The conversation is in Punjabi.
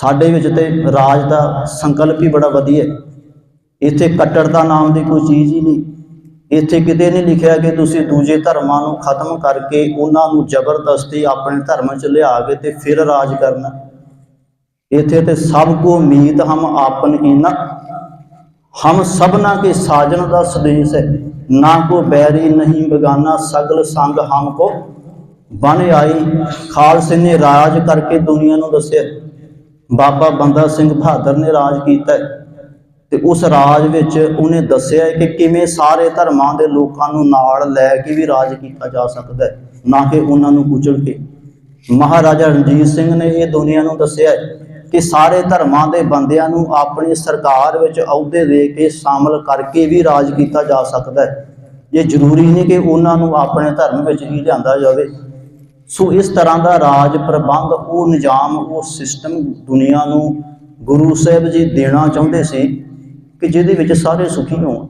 ਸਾਡੇ ਵਿੱਚ ਤੇ ਰਾਜ ਦਾ ਸੰਕਲਪ ਹੀ ਬੜਾ ਵਧੀਆ ਹੈ। ਇੱਥੇ ਕੱਟੜਤਾ ਨਾਮ ਦੀ ਕੋਈ ਚੀਜ਼ ਹੀ ਨਹੀਂ। ਇੱਥੇ ਕਿਤੇ ਨਹੀਂ ਲਿਖਿਆ ਕਿ ਤੁਸੀਂ ਦੂਜੇ ਧਰਮਾਂ ਨੂੰ ਖਤਮ ਕਰਕੇ ਉਹਨਾਂ ਨੂੰ ਜ਼ਬਰਦਸਤੀ ਆਪਣੇ ਧਰਮ 'ਚ ਲਿਆ ਕੇ ਤੇ ਫਿਰ ਰਾਜ ਕਰਨਾ। ਇੱਥੇ ਤੇ ਸਭ ਕੋ ਮੀਤ ਹਮ ਆਪਨ ਕੀਨਾ ਹਮ ਸਭਨਾ ਕੇ ਸਾਜਨ ਦਾ ਸੰਦੇਸ਼ ਹੈ। ਨਾ ਕੋ ਬੈਰੀ ਨਹੀਂ ਬਗਾਨਾ, ਸਗਲ ਸੰਗ ਹਮ ਕੋ। ਬਨ ਆਈ ਖਾਲਸੇ ਨੇ ਰਾਜ ਕਰਕੇ ਦੁਨੀਆ ਨੂੰ ਦੱਸਿਆ। ਬਾਬਾ ਬੰਦਾ ਸਿੰਘ ਬਹਾਦਰ ਨੇ ਰਾਜ ਕੀਤਾ ਹੈ। ਤੇ ਉਸ ਰਾਜ ਵਿੱਚ ਉਹਨੇ ਦੱਸਿਆ ਕਿ ਕਿਵੇਂ ਸਾਰੇ ਧਰਮਾਂ ਦੇ ਲੋਕਾਂ ਨੂੰ ਨਾਲ ਲੈ ਕੇ ਵੀ ਰਾਜ ਕੀਤਾ ਜਾ ਸਕਦਾ ਹੈ, ਨਾ ਕਿ ਉਹਨਾਂ ਨੂੰ ਕੁਚਲ ਕੇ। ਮਹਾਰਾਜਾ ਰਣਜੀਤ ਸਿੰਘ ਨੇ ਇਹ ਦੁਨੀਆ ਨੂੰ ਦੱਸਿਆ ਕਿ ਸਾਰੇ ਧਰਮਾਂ ਦੇ ਬੰਦਿਆਂ ਨੂੰ ਆਪਣੀ ਸਰਕਾਰ ਵਿੱਚ ਅਹੁਦੇ ਦੇ ਕੇ ਸ਼ਾਮਲ ਕਰਕੇ ਵੀ ਰਾਜ ਕੀਤਾ ਜਾ ਸਕਦਾ ਹੈ। ਇਹ ਜ਼ਰੂਰੀ ਨਹੀਂ ਕਿ ਉਹਨਾਂ ਨੂੰ ਆਪਣੇ ਧਰਮ ਵਿੱਚ ਹੀ ਲਿਆਂਦਾ ਜਾਵੇ। ਸੋ ਇਸ ਤਰ੍ਹਾਂ ਦਾ ਰਾਜ ਪ੍ਰਬੰਧ, ਉਹ ਨਿਜ਼ਾਮ, ਉਹ ਸਿਸਟਮ ਦੁਨੀਆ ਨੂੰ ਗੁਰੂ ਸਾਹਿਬ ਜੀ ਦੇਣਾ ਚਾਹੁੰਦੇ ਸੀ ਕਿ ਜਿਹਦੇ ਵਿੱਚ ਸਾਰੇ ਸੁਖੀ ਹੋਣ।